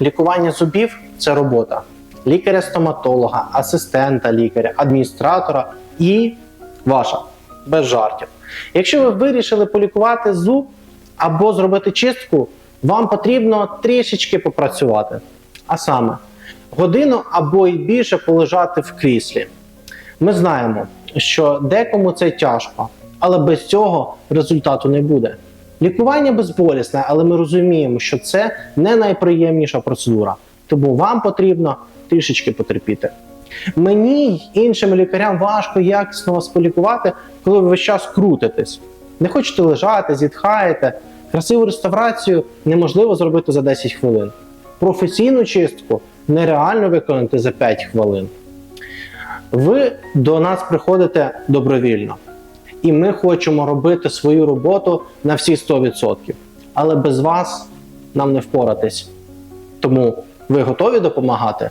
Лікування зубів це робота лікаря-стоматолога, асистента лікаря, адміністратора і ваша без жартів. Якщо ви вирішили полікувати зуб або зробити чистку, вам потрібно трішечки попрацювати. А саме, годину або й більше полежати в кріслі. Ми знаємо, що декому це тяжко, але без цього результату не буде. Лікування безболісне, але ми розуміємо, що це не найприємніша процедура, тому вам потрібно трішечки потерпіти. Мені іншим лікарям важко якісно вас полікувати, коли ви весь час крутитесь. Не хочете лежати, зітхаєте. Красиву реставрацію неможливо зробити за 10 хвилин. Професійну чистку нереально виконати за 5 хвилин. Ви до нас приходите добровільно, і ми хочемо робити свою роботу на всі 100%. Але без вас нам не впоратись. Тому ви готові допомагати?